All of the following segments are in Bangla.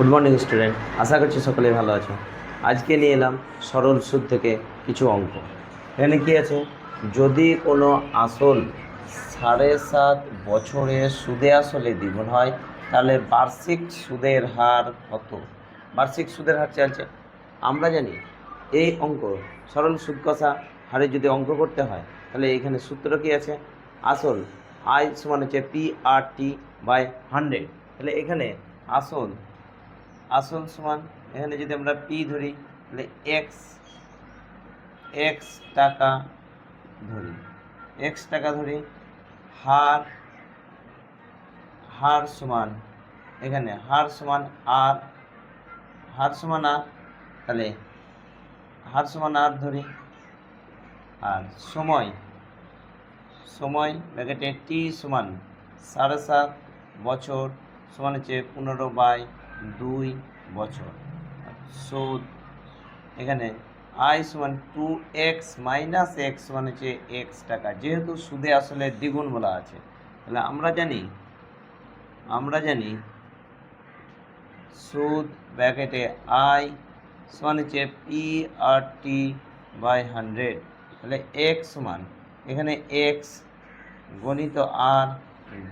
গুড মর্নিং স্টুডেন্ট, আশা করছি সকলে ভালো আছো। আজকে নিয়ে এলাম সরল সুদ থেকে কিছু অঙ্ক। এখানে কি আছে? যদি কোনো আসল সাড়ে সাত বছরে সুদে আসলে দ্বিগুণ হয়, তাহলে বার্ষিক সুদের হার কত? বার্ষিক সুদের হার চলছে আমরা জানি এই অঙ্ক, সরল সুদ কষা হারে যদি অঙ্ক করতে হয়, তাহলে এখানে সূত্র কি আছে? আসল আই সমান হচ্ছে P R T by hundred তাহলে এখানে আসল আসল সমান, এখানে যদি আমরা পি ধরি, তাহলে এক্স এক্স টাকা ধরি। এক্স টাকা ধরি, হার হার সমান, এখানে হার সমান আর হার সমান আর তাহলে হার সমান আর ধরি। আর সময় সময় ব্র্যাকেটে টি সমান সাড়ে সাত বছর, সমান হচ্ছে পনেরো বাই দুই বছর। সুদ এখানে আই সমান টু এক্স মাইনাস এক্স সমান হচ্ছে এক্স টাকা। যেহেতু সুদে আসলে দ্বিগুণ বলা আছে, তাহলে আমরা জানি আমরা জানি সুদ ব্যাকেটে আই সমান হচ্ছে P R T by hundred তাহলে এক্স সমান এখানে এক্স গণিত আর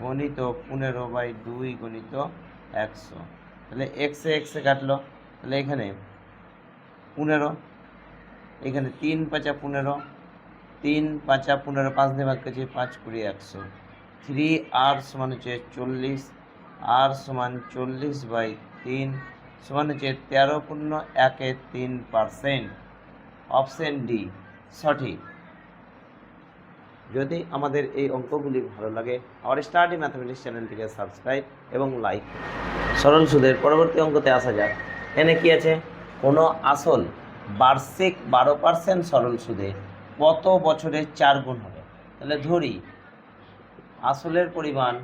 গণিত পনেরো বাই দুই গণিত একশো। তাহলে এক্সে এক্সে কাটলো। তাহলে এখানে পনেরো, এখানে তিন পাঁচা পনেরো, তিন পাঁচা পনেরো, পাঁচ দিয়ে ভাগ করছি, পাঁচ কুড়ি একশো। থ্রি আর সমান হচ্ছে চল্লিশ আর সমান চল্লিশ বাই তিন, সমান হচ্ছে তেরো পূর্ণ একে তিন পারসেন্ট অপশন ডি সঠিক। যদি আমাদের এই অঙ্কগুলি ভালো লাগে, আমার স্টাডি ম্যাথমেটিক্স চ্যানেলটিকে সাবস্ক্রাইব এবং লাইক সরল সুদের পরবর্তী অঙ্কতে আসা যাক। এখানে কি আছে? কোনো আসল বার্ষিক বারো পার্সেন্ট সরল সুদে কত বছরে চার গুণ হবে? তাহলে ধরি, আসলের পরিমাণ,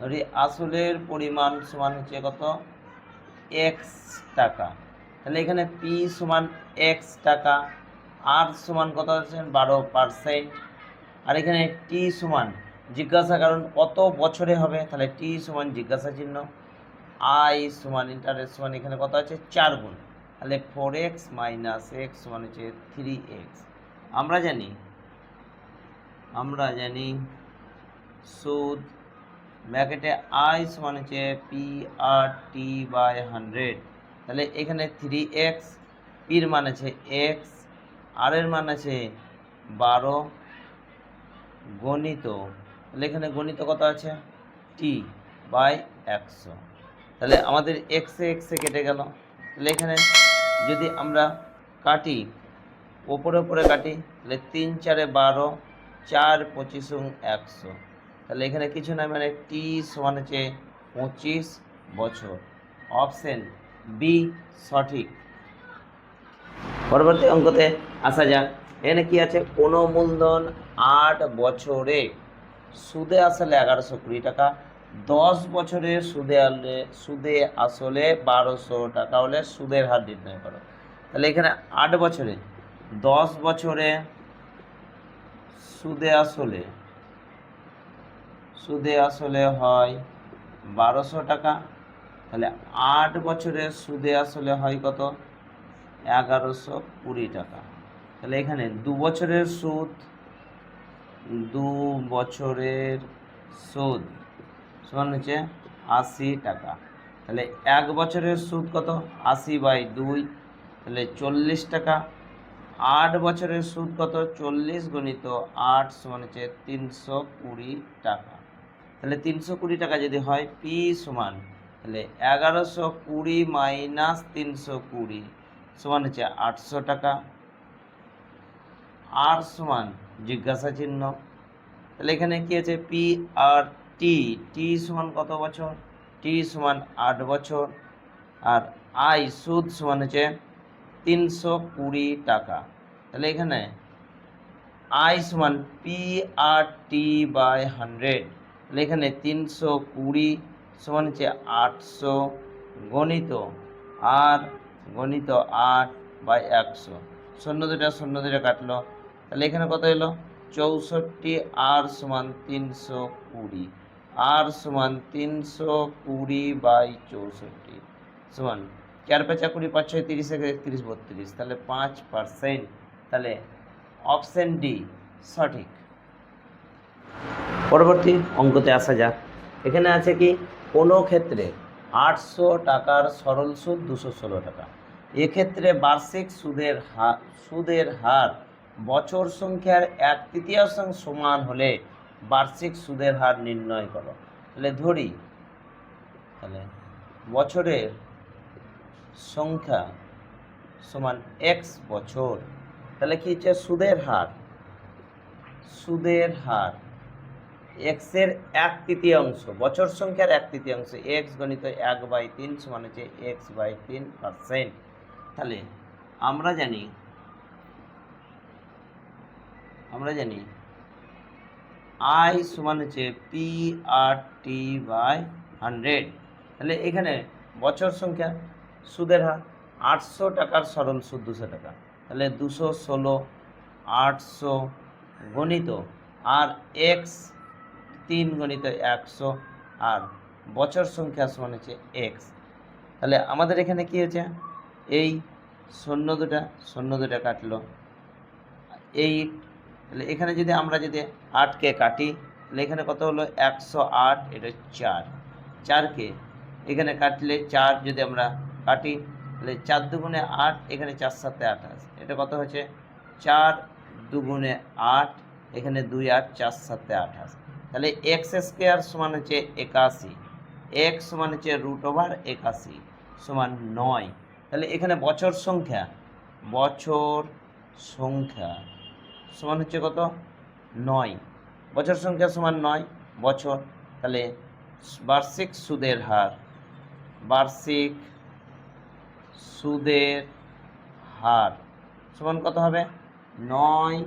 ধরি আসলের পরিমাণ সমান হচ্ছে কত? এক্স টাকা। তাহলে এখানে পি সমান এক্স টাকা আর সমান কত আছেন বারো পার্সেন্ট। আর এখানে টি সমান জিজ্ঞাসা, কারণ কত বছরে হবে? তাহলে টি সমান জিজ্ঞাসা চিহ্ন। আই সমান ইন্টারেস্ট সমান এখানে কত আছে? চার গুণ। তাহলে ফোর এক্স মাইনাস এক্স সমান হচ্ছে থ্রি এক্স আমরা জানি আমরা জানি, সুদ ব্র্যাকেটে আই সমান হচ্ছে P R T by hundred তাহলে এখানে থ্রি এক্স পির মান আছে এক্স আর এর মান আছে বারো গণিত। তাহলে এখানে গণিত কত আছে? টি বাই একশো। তাহলে আমাদের এক্সে এক্সে কেটে গেল। তাহলে এখানে যদি আমরা কাটি, ওপরে ওপরে কাটি, তাহলে তিন চারে বারো, চার পঁচিশ একশো। তাহলে এখানে কিছু না মানে টি সমান হচ্ছে পঁচিশ বছর। অপশন বি সঠিক। পরবর্তী অঙ্কতে আসা যাক। এখানে কি আছে? কোনো মূলধন আট বছরে। সুদে আসলে এগারোশো কুড়ি টাকা। দশ বছরে সুদে আলে সুদে আসলে বারোশো টাকা হলে সুদের হার নির্ণয় করো। তাহলে এখানে আট বছরে, দশ বছরে সুদে আসলে সুদে আসলে হয় বারোশো টাকা। তাহলে আট বছরে সুদে আসলে হয় কত? এগারোশো কুড়ি টাকা। তাহলে এখানে দু বছরের সুদ, দু বছরের সুদ। সমান হচ্ছে আশি টাকা। তাহলে এক বছরের সুদ কত? আশি বাই দুই, তাহলে চল্লিশ টাকা। আট বছরের সুদ কত? চল্লিশ গণিত আট সমান হচ্ছে তিনশো কুড়ি টাকা। তাহলে তিনশো কুড়ি টাকা যদি হয় পি সমান, তাহলে এগারোশো কুড়ি মাইনাস তিনশো কুড়ি সমান হচ্ছে আটশো টাকা। আর সমান জিজ্ঞাসা চিহ্ন তাহলে এখানে কি আছে? পি আর টি টি সমান কত বছর? টি সমান আট বছর। আর আই সুদ সমান হচ্ছে তিনশো কুড়ি টাকা। তাহলে এখানে আই সমান P R T by hundred. তাহলে এখানে তিনশো কুড়ি সমান হচ্ছে আটশো গণিত। আর গণিত আট বাই একশো। শূন্য দুটা শূন্য দুটা কাটলো। তাহলে এখানে কত এলো? চৌষট্টি আর সমান তিনশো কুড়ি। আর সমান তিনশো কুড়ি বাই চৌষট্টি সমান চার পাঁচা কুড়ি পাঁচ ছয় তিরিশ এক একত্রিশ বত্রিশ তাহলে পাঁচ পার্সেন্ট তাহলে অপশন ডি সঠিক পরবর্তী অঙ্কতে আসা যাক এখানে আছে কি কোনো ক্ষেত্রে আটশো টাকার সরল সুদ দুশো ষোলো টাকা এক্ষেত্রে বার্ষিক সুদের হার সুদের হার বছর সংখ্যার এক তৃতীয়াংশ সমান হলে বার্ষিক সুদের হার নির্ণয় করো। তাহলে ধরি, তাহলে বছরের সংখ্যা সমান এক্স বছর, তাহলে কি হচ্ছে? সুদের হার। সুদের হার এক্সের এক তৃতীয়াংশ, বছর সংখ্যার এক তৃতীয়াংশ এক্স গণিত এক বাই তিন সমান হচ্ছে এক্স বাই তিন পার্সেন্ট তাহলে আমরা জানি আমরা জানি আই সমান হচ্ছে P R T by hundred তাহলে এখানে বছর সংখ্যা সুদের হার আটশো টাকার সরল সুদ দুশো টাকা। তাহলে দুশো ষোলো, আটশো গণিত, আর এক্স তিন গণিত একশো, আর বছর সংখ্যা সমান হচ্ছে এক্স তাহলে আমাদের এখানে কি হয়েছে? এই শূন্য দুটা শূন্য দুটা কাটলো। এইট তাহলে এখানে যদি আমরা যদি আটকে কাটি, তাহলে এখানে কত হলো? একশো আট, এটা চার। চারকে এখানে কাটলে চার যদি আমরা কাটি, তাহলে চার দুগুণে আট, এখানে চার সাথে আঠাশ এটা কত হচ্ছে চার দুগুণে আট, এখানে দুই আট, চার সাথে আঠাশ তাহলে এক্স স্কোয়ার সমান হচ্ছে একাশি। এক্স সমান হচ্ছে রুট ওভার একাশি, সমান নয়। তাহলে এখানে বছর সংখ্যা বছর সংখ্যা। সমান হচ্ছে কত? নয়। বছর সংখ্যা সমান নয়, বছর। তাহলে বার্ষিক সুদের হার, বার্ষিক সুদের হার সমান কত হবে? নয়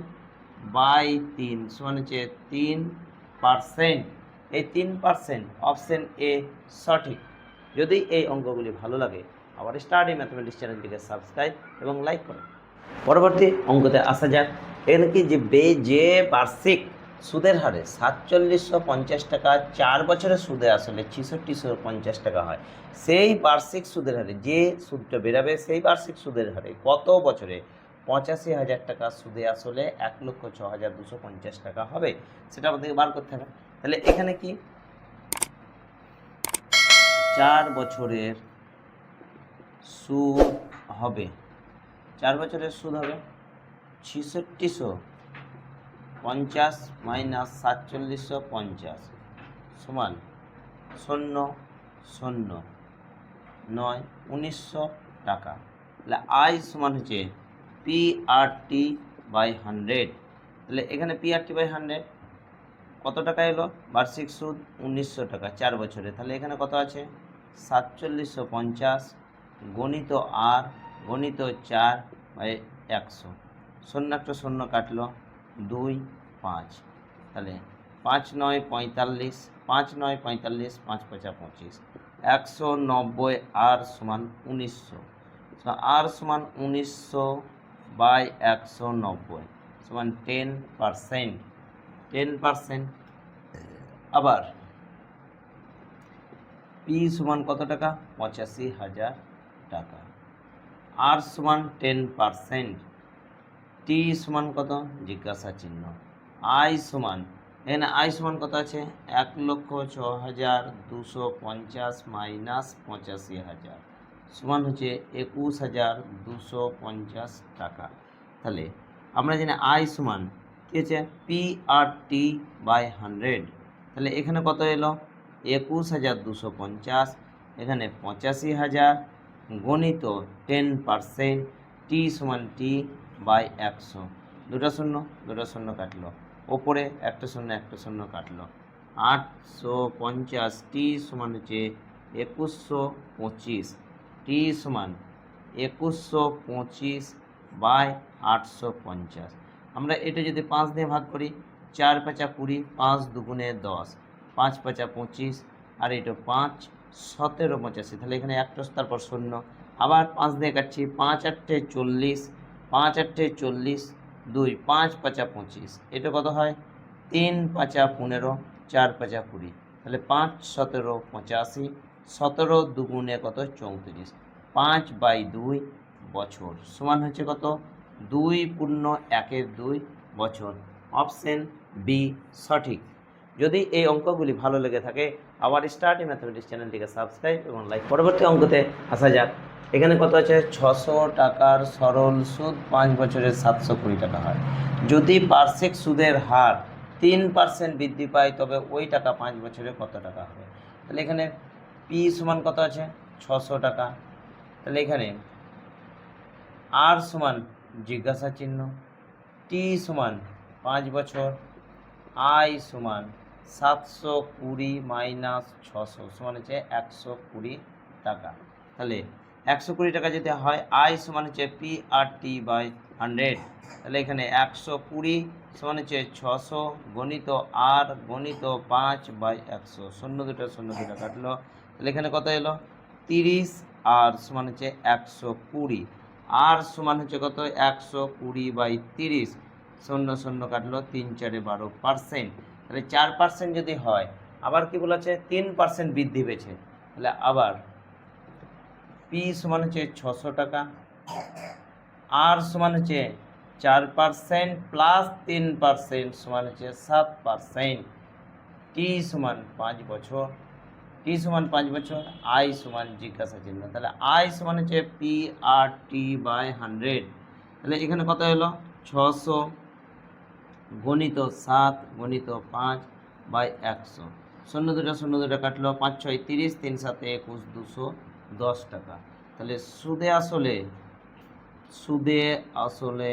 বাই তিন সমান হচ্ছে তিন পার্সেন্ট। এই তিন পার্সেন্ট অপশন এ সঠিক। যদি এই অঙ্কগুলি ভালো লাগে, আবার স্টাডি ম্যাথমেটিক্স চ্যানেলটিকে সাবস্ক্রাইব এবং লাইক করুন পরবর্তী অঙ্কতে আসা যাক। এখানে কি যে বে, যে, বার্ষিক সুদের হারে সাতচল্লিশশো পঞ্চাশ টাকা, চার বছরের সুদে আসলে ছিষট্টিশো পঞ্চাশ টাকা হয়। সেই বার্ষিক সুদের হারে যে সুদটা বেরাবে, সেই বার্ষিক সুদের হারে কত বছরে পঁচাশি হাজার টাকা সুদে আসলে এক লক্ষ ছ হাজার দুশো পঞ্চাশ টাকা হবে? সেটা আমাদেরকে বার করতে হবে। তাহলে এখানে কি? চার বছরের সুদ হবে। চার বছরের সুদ হবে? ছিষট্টিশো পঞ্চাশ মাইনাস সাতচল্লিশশো পঞ্চাশ সমান শূন্য শূন্য নয় উনিশশো টাকা। তাহলে আই সমান হচ্ছে P R T by hundred. তাহলে এখানে P R T by hundred কত টাকা এলো? বার্ষিক সুদ উনিশশো টাকা চার বছরে। তাহলে এখানে কত আছে? সাতচল্লিশশো পঞ্চাশ গণিত আর গণিত চার বাই একশো। শূন্য একটা শূন্য কাটলো। দুই, পাঁচ। তাহলে পাঁচ নয় পঁয়তাল্লিশ, পাঁচ নয় পঁয়তাল্লিশ, পাঁচ পঁচা পঁচিশ। একশো নব্বই আর সমান উনিশশো। আর সমান উনিশশো বাই একশো নব্বই সমান টেন পারসেন্ট। Ten percent. আবার পি সমান কত টাকা? পঁচাশি হাজার টাকা। আর সমান টেন পারসেন্ট। টি সমান কত? জিজ্ঞাসা চিহ্ন। আই সমান। এখানে আই সমান কত আছে? এক লক্ষ ছ হাজার দুশো পঞ্চাশ মাইনাস পঁচাশি হাজার। সমান হচ্ছে একুশ হাজার দুশো পঞ্চাশ টাকা। তাহলে আমরা জানি আই সমান কী হচ্ছে? P R T by hundred. তাহলে এখানে কত এলো? একুশ হাজার দুশো পঞ্চাশ, এখানে পঁচাশি হাজার, গণিত টেন পারসেন্ট, টি সমান টি বাই একশো। দুটো শূন্য দুটো শূন্য কাটলো। ওপরে একটা শূন্য একটা শূন্য কাটলো। আটশো পঞ্চাশ, টি সমান হচ্ছে একুশশো পঁচিশ। টি সমান একুশশো পঁচিশ বাই আটশো পঞ্চাশ। আমরা এটা যদি পাঁচ দিয়ে ভাগ করি, চার পাঁচা কুড়ি, পাঁচ দুগুণে দশ। পাঁচ পাঁচা পঁচিশ, আর এটা পাঁচ, সতেরো পঁচাশি। তাহলে এখানে একটা তারপর শূন্য। আবার পাঁচ দিয়ে কাটছি, পাঁচ আটটে চল্লিশ পাঁচ আটটে চল্লিশ, দুই পাঁচ পাঁচা পঁচিশ। এটা কত হয়? তিন পাঁচা পনেরো, চার পাঁচা কুড়ি। তাহলে পাঁচ সতেরো পঁচাশি, সতেরো দুগুণে কত? চৌত্রিশ। পাঁচ বাই দুই বছর। সমান হচ্ছে কত? দুই পূর্ণ একের দুই বছর। অপশন বি সঠিক। যদি এই অঙ্কগুলি ভালো লেগে থাকে, আবার স্টার্টিং ম্যাথমেটিক্স চ্যানেলটিকে সাবস্ক্রাইব এবং লাইক। পরবর্তী অঙ্কতে আসা যাক। এখানে কত আছে? ছশো টাকার সরল সুদ পাঁচ বছরের সাতশো কুড়ি টাকা হয়। যদি বার্ষিক সুদের হার তিন পার্সেন্ট বৃদ্ধি পায়, তবে ওই টাকা পাঁচ বছরে কত টাকা হবে? তাহলে এখানে পি সমান কত আছে? ছশো টাকা। তাহলে এখানে আর সমান জিজ্ঞাসা চিহ্ন টি সমান পাঁচ বছর আই সমান সাতশো কুড়ি মাইনাস ছশো, সমান হচ্ছে একশো কুড়ি টাকা। তাহলে একশো কুড়ি টাকা যদি হয়, আই সমান হচ্ছে P R T by hundred তাহলে এখানে একশো কুড়ি সমান হচ্ছে ছশো গণিত আর গণিত পাঁচ বাই একশো। শূন্য দুটো শূন্য দুটো কাটলো। তাহলে এখানে কত এলো? তিরিশ আর সমান হচ্ছে একশো কুড়ি। আর সমান হচ্ছে কত? একশো কুড়ি বাই তিরিশ। শূন্য শূন্য কাটলো, তিন চারে বারো পার্সেন্ট তাহলে চার পার্সেন্ট যদি হয়, আবার কি বলেছে? তিন পার্সেন্ট বৃদ্ধি পেয়েছে। তাহলে আবার পি সমান হচ্ছে ছশো টাকা। আর সমান হচ্ছে চার পার্সেন্ট প্লাস তিন পার্সেন্ট সমান হচ্ছে সাত পার্সেন্ট। টি সমান পাঁচ বছর? টি সমান পাঁচ বছর? আই সমান জিজ্ঞাসা চিহ্ন। তাহলে আই সমান হচ্ছে P R T by hundred. তাহলে এখানে কত হলো ছশো গণিত সাত গণিত পাঁচ বাই একশো। শূন্য দুটো শূন্য দুটো কাটলো, পাঁচ ছয় তিরিশ, তিন সাতে একুশ, দুশো দশ টাকা। তাহলে সুদে আসলে সুদে আসলে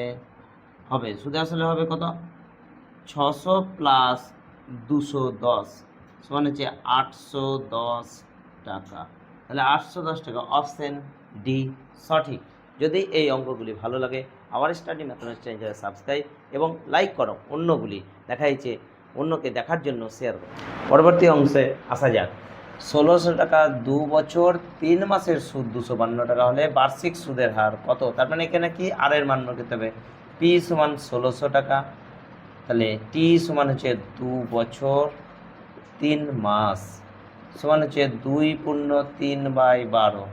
হবে, সুদে আসলে হবে কত? ছশো প্লাস দুশো দশ, সমান হচ্ছে আটশো দশ টাকা। তাহলে আটশো দশ টাকা, অপশন ডি সঠিক। যদি এই অঙ্কগুলি ভালো লাগে আবার স্টাডি ম্যাথমেটিক্স চ্যানেল সাবস্ক্রাইব এবং লাইক করো, অন্যগুলি দেখা যাচ্ছে অন্যকে দেখার জন্য শেয়ার করো। পরবর্তী অংশে আসা যাক। ষোলোশো টাকা দু বছর, তিন মাসের সুদ দুশো বান্ন টাকা হলে বার্ষিক সুদের হার কত? তার মানে এখানে কি আর এর মান করতে হবে? পি সমান ষোলোশো টাকা। তাহলে টি সমান হচ্ছে দু বছর, তিন মাস। সমান হচ্ছে দুই পূর্ণ তিন বাই বারো,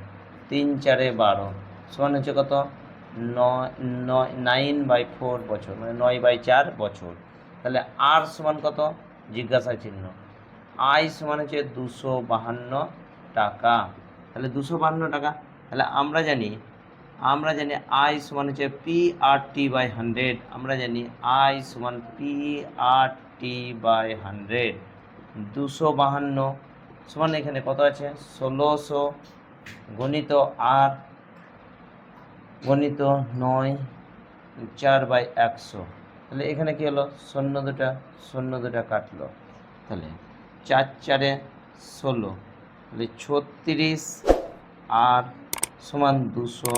তিন চারে বারো। সমান হচ্ছে কত? নয় নয় নাইন বাই ফোর বছর মানে নয় বাই চার বছর। তাহলে আর সমান কত? জিজ্ঞাসা চিহ্ন আই সমান হচ্ছে দুশো বাহান্ন টাকা। তাহলে দুশো বাহান্ন টাকা। তাহলে আমরা জানি আমরা জানি আই সমান হচ্ছে P R T by hundred. আমরা জানি আই সমান P R T by hundred. দুশো বাহান্ন সমান এখানে কত আছে? ষোলোশো গণিত আর গণিত নয় চার বাই একশো। তাহলে এখানে কি হলো? শূন্য দুটা শূন্য দুটা কাটলো। তাহলে চার চারে ষোলো, তাহলে ছত্রিশ আর সমান দুশো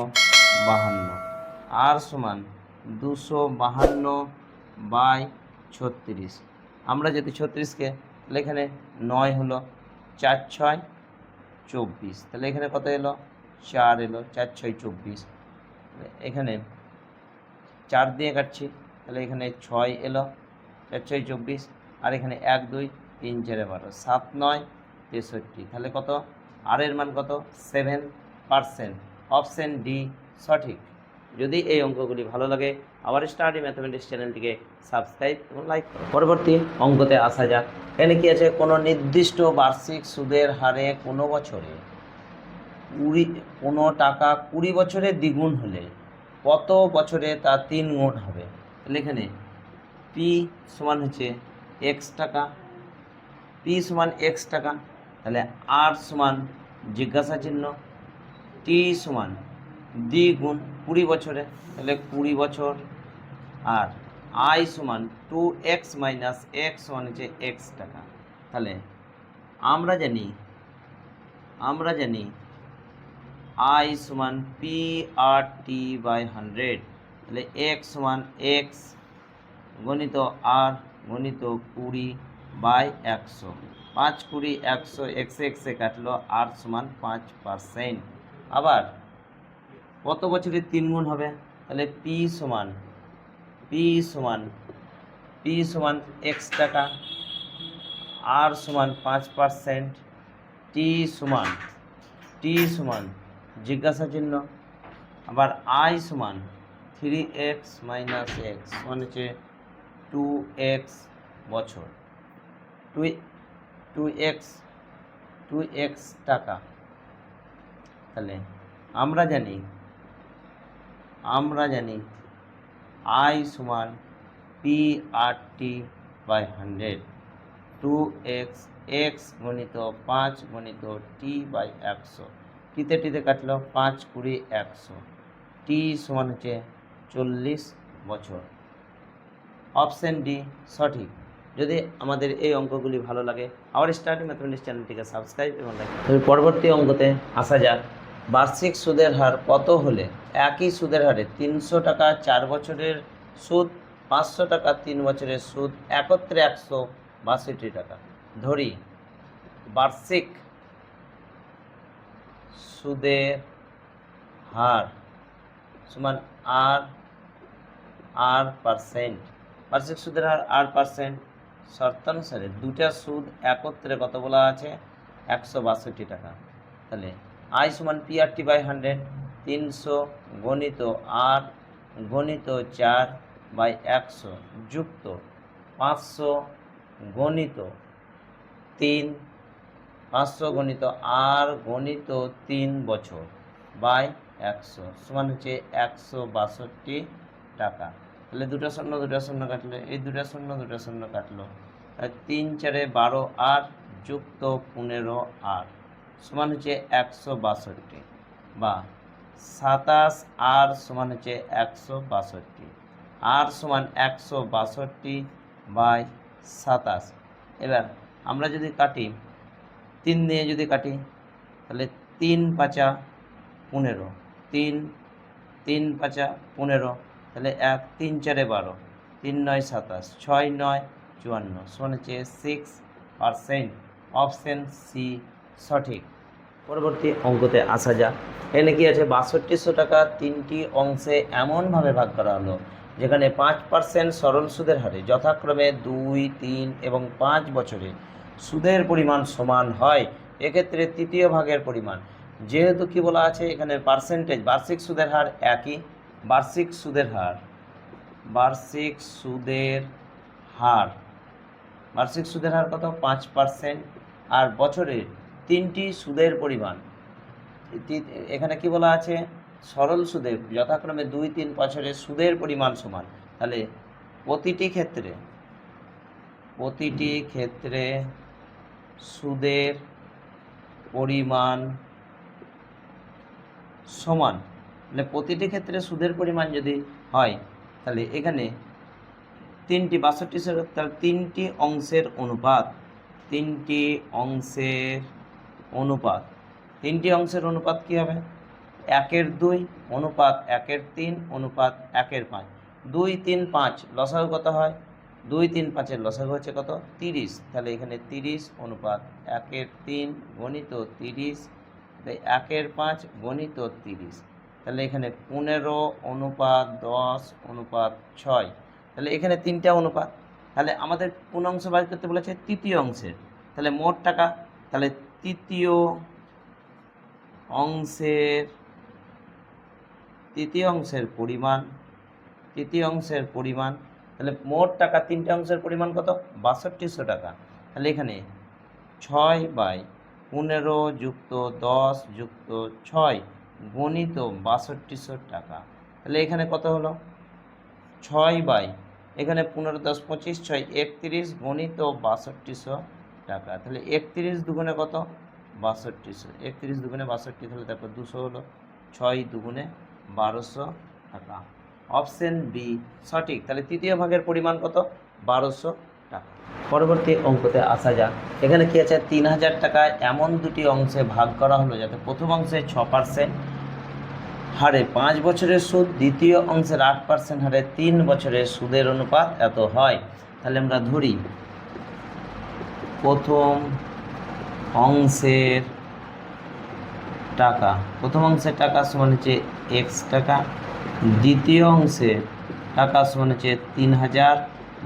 বাহান্ন। আর সমান দুশো বাহান্ন বাই ছত্রিশ। আমরা যদি ছত্রিশকে, তাহলে এখানে নয় হলো চার ছয় চব্বিশ। তাহলে এখানে কত এলো? চার এলো, চার ছয় চব্বিশ। এখানে চার দিয়ে কাটছি, তাহলে এখানে ছয় এলো, চার ছয় চব্বিশ। আর এখানে এক, দুই তিন চারে বারো। সাত নয়, তেষট্টি। তাহলে কত? আর এর মান কত? Seven percent. অপশন ডি, সঠিক। যদি এই অঙ্কগুলি ভালো লাগে আবার স্টাডি ম্যাথমেটিক্স চ্যানেলটিকে সাবস্ক্রাইব এবং লাইক করো। পরবর্তী অঙ্কতে আসা যাক। এখানে কি আছে? কোনো নির্দিষ্ট বার্ষিক সুদের হারে কোনো বছরে কুড়ি, কোনো টাকা কুড়ি বছরে দ্বিগুণ হলে কত বছরে তা তিন গুণ হবে? তাহলে এখানে পি সমান হচ্ছে এক্স টাকা। পি সমান এক্স টাকা, তাহলে আর সমান জিজ্ঞাসা চিহ্ন টি সমান দ্বিগুণ কুড়ি বছরে, তাহলে কুড়ি বছর। আর আই সমান টু এক্স মাইনাস এক্স সমান হচ্ছে এক্স টাকা। তাহলে আমরা জানি আমরা জানি আই সমান P R T by hundred তাহলে এক্স সমান এক্স গণিত আর গণিত কুড়ি বাই একশো। পাঁচ কুড়ি একশো এক্সে এক্সে কাটলো আর সমান পাঁচ পার্সেন্ট। আবার কত বছরে তিন গুণ হবে? তাহলে পি সমান পি সমান পি সমান এক্স টাকা আর সমান পাঁচ পার্সেন্ট টি সমান টি সমান জিজ্ঞাসা চিহ্ন আবার আই সমান থ্রি এক্স মাইনাস এক্স মানে হচ্ছে টু এক্স বছর। Two two X two X টাকা। তাহলে আমরা জানি আমরা জানি আই সমান P R T by hundred two X X গণিত পাঁচ গণিত টি বাই একশো। টিতে টিতে কাটলো? পাঁচ কুড়ি একশো। টি সমান হচ্ছে চল্লিশ বছর। অপশন ডি সঠিক। যদি আমাদের এই অঙ্কগুলি ভালো লাগে আওয়ার স্টার্টিং ম্যাথমেটিক্স চ্যানেলটিকে সাবস্ক্রাইব এবং লাইক তবে পরবর্তী অঙ্কতে আসা যাক, বার্ষিক সুদের হার কত হলে একই সুদের হারে তিনশো টাকা চার বছরের সুদ, পাঁচশো টাকা তিন বছরের সুদ, একত্রে একশো বাষট্টি টাকা। ধরি, বার্ষিক সুদের হার সমান আর আর পার্সেন্ট বার্ষিক সুদের হার আর পার্সেন্ট শর্তানুসারে দুটা সুদ একত্রে কত বলা আছে? একশো বাষট্টি টাকা। তাহলে আই সমান P R T by hundred তিনশো গণিত আর গণিত চার বাই একশো যুক্ত পাঁচশো গণিত তিন, পাঁচশো গণিত আর গণিত তিন বছর বাই একশো সমান হচ্ছে একশো বাষট্টি টাকা। তাহলে দুটা শূন্য দুটা শূন্য কাটলো, এই দুটা শূন্য দুটা শূন্য কাটলো। তিন চারে বারো আর যুক্ত পনেরো আর সমান হচ্ছে একশো বাষট্টি বা সাতাশ আর সমান হচ্ছে একশো বাষট্টি। আর সমান একশো বাষট্টি বাই সাতাশ। এবার আমরা যদি কাটি, তিন দিয়ে যদি কাটি, তাহলে তিন পাঁচা পনেরো, তিন তিন পাঁচা পনেরো তাহলে এক, তিন, চারে বারো। তিন, নয়, সাতাশ। ছয়, নয়, চুয়ান্ন। হচ্ছে সিক্স পারসেন্ট অপশন সি সঠিক। পরবর্তী অঙ্কতে আসা যাক। এখানে কি আছে? বাষট্টিশো টাকা তিনটি অংশে এমনভাবে ভাগ করা হলো, যেখানে পাঁচ পার্সেন্ট সরল সুদের হারে যথাক্রমে দুই, তিন এবং পাঁচ বছরে সুদের পরিমাণ সমান হয়। এক্ষেত্রে তৃতীয় ভাগের পরিমাণ। যেহেতু কি বলা আছে? এখানে পার্সেন্টেজ বার্ষিক সুদের হার একই। বার্ষিক সুদের হার। বার্ষিক সুদের হার। বার্ষিক সুদের হার কত? পাঁচ পার্সেন্ট। আর বছরে তিনটি সুদের পরিমাণ। এখানে কি বলা আছে? সরল সুদে যথাক্রমে দুই তিন বছরের সুদের পরিমাণ সমান। তাহলে প্রতিটি ক্ষেত্রে প্রতিটি ক্ষেত্রে সুদের পরিমাণ সমান। মানে প্রতিটি ক্ষেত্রে সুদের পরিমাণ যদি হয়, তাহলে এখানে তিনটি বাষট্টি তাহলে তিনটি অংশের অনুপাত, তিনটি অংশের অনুপাত। তিনটি অংশের অনুপাত কী হবে? একের দুই, অনুপাত একের তিন, অনুপাত একের পাঁচ। দুই, তিন, পাঁচ, লসাগু কত হয়? দুই, তিন, পাঁচের লসাগু হচ্ছে কত? তিরিশ। তাহলে এখানে তিরিশ অনুপাত একের তিন গণিত তিরিশ একের পাঁচ গণিত তিরিশ। তাহলে এখানে পনেরো অনুপাত দশ অনুপাত ছয়। তাহলে এখানে তিনটা অনুপাত। তাহলে আমাদের কোন অংশ বার করতে বলেছে? তৃতীয় অংশের। তাহলে মোট টাকা। তাহলে তৃতীয় অংশের তৃতীয় অংশের পরিমাণ, তৃতীয় অংশের পরিমাণ। তাহলে মোট টাকা তিনটে অংশের পরিমাণ কত? বাষট্টিশো টাকা। তাহলে এখানে ছয় বাই পনেরো যুক্ত দশ যুক্ত ছয়। গণিত বাষট্টিশো টাকা। তাহলে এখানে কত হলো? ছয় বাই, এখানে পনেরো দশ পঁচিশ, ছয় একত্রিশ, গণিত বাষট্টিশো টাকা। তাহলে একত্রিশ দুগুণে কত? বাষট্টিশো একত্রিশ দুগুণে বাষট্টি, তাহলে তারপর দুশো হলো, ছয় দুগুণে বারোশো টাকা। অপশন বি, সঠিক। তাহলে তৃতীয় ভাগের পরিমাণ কত? বারোশো পরবর্তী অঙ্কতে আসা যাক। এখানে কি আছে? তিন হাজার টাকা এমন দুটি অংশে ভাগ করা হলো যাতে প্রথম অংশে ছ পার্সেন্ট হারে পাঁচ বছরের সুদ, দ্বিতীয় অংশের আট পার্সেন্ট হারে তিন বছরের সুদের অনুপাত এত হয়? তাহলে আমরা ধরি। প্রথম অংশের টাকা। প্রথম অংশের টাকা সমান হচ্ছে এক্স টাকা, দ্বিতীয় অংশের টাকা সমান হচ্ছে তিন হাজার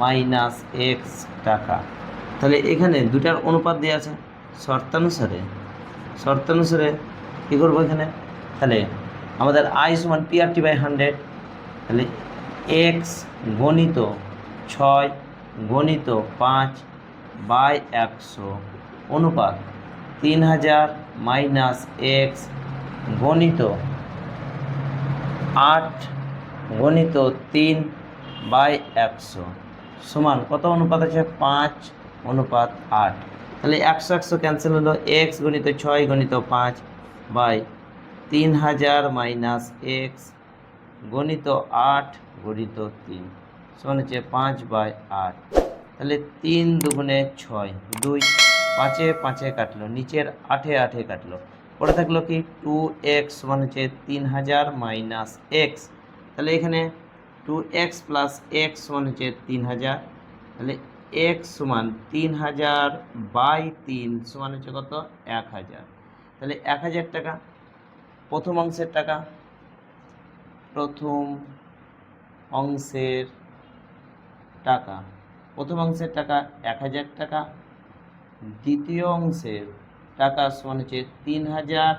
মাইনাস এক্স টাকা। তাহলে এখানে দুটার অনুপাত দেওয়া আছে শর্তানুসারে। শর্ত অনুসারে কী করব এখানে? তাহলে আমাদের আই সমান P R T by hundred তাহলে এক্স গণিত ছয় গণিত পাঁচ বাই একশো। অনুপাত তিন হাজার মাইনাস এক্স গণিত আট গণিত তিন বাই একশো। সমান কত অনুপাত আছে? পাঁচ অনুপাত আট। তাহলে একশো একশো ক্যান্সেল হলো এক্স গণিত ছয় গণিত পাঁচ বাই তিন হাজার মাইনাস এক্স গণিত আট গণিত তিন। সমান হচ্ছে পাঁচ বাই আট। তাহলে তিন দুগুণে ছয়, দুই পাঁচে পাঁচে কাটলো, নিচের আঠে আঠে কাটলো। পরে থাকল কি? টু এক্স সমান হচ্ছে তিন হাজার মাইনাস এক্স তাহলে এখানে টু এক্স প্লাস এক্স সমান হচ্ছে তিন হাজার। তাহলে এক্স সমান তিন হাজার বাই তিন সমান হচ্ছে কত? এক হাজার। তাহলে এক হাজার টাকা। প্রথম অংশের টাকা। প্রথম অংশের টাকা। প্রথম অংশের টাকা এক হাজার টাকা। দ্বিতীয় অংশের টাকা সমান হচ্ছে তিন হাজার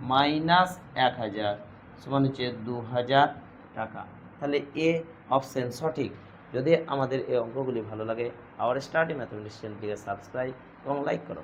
মাইনাস এক হাজার সমান হচ্ছে দু হাজার টাকা। তাহলে এ অপশান সঠিক। যদি আমাদের এই অঙ্কগুলি ভালো লাগে আওয়ার স্টাডি ম্যাথমেটিক্স চ্যানেলটিকে সাবস্ক্রাইব এবং লাইক করো।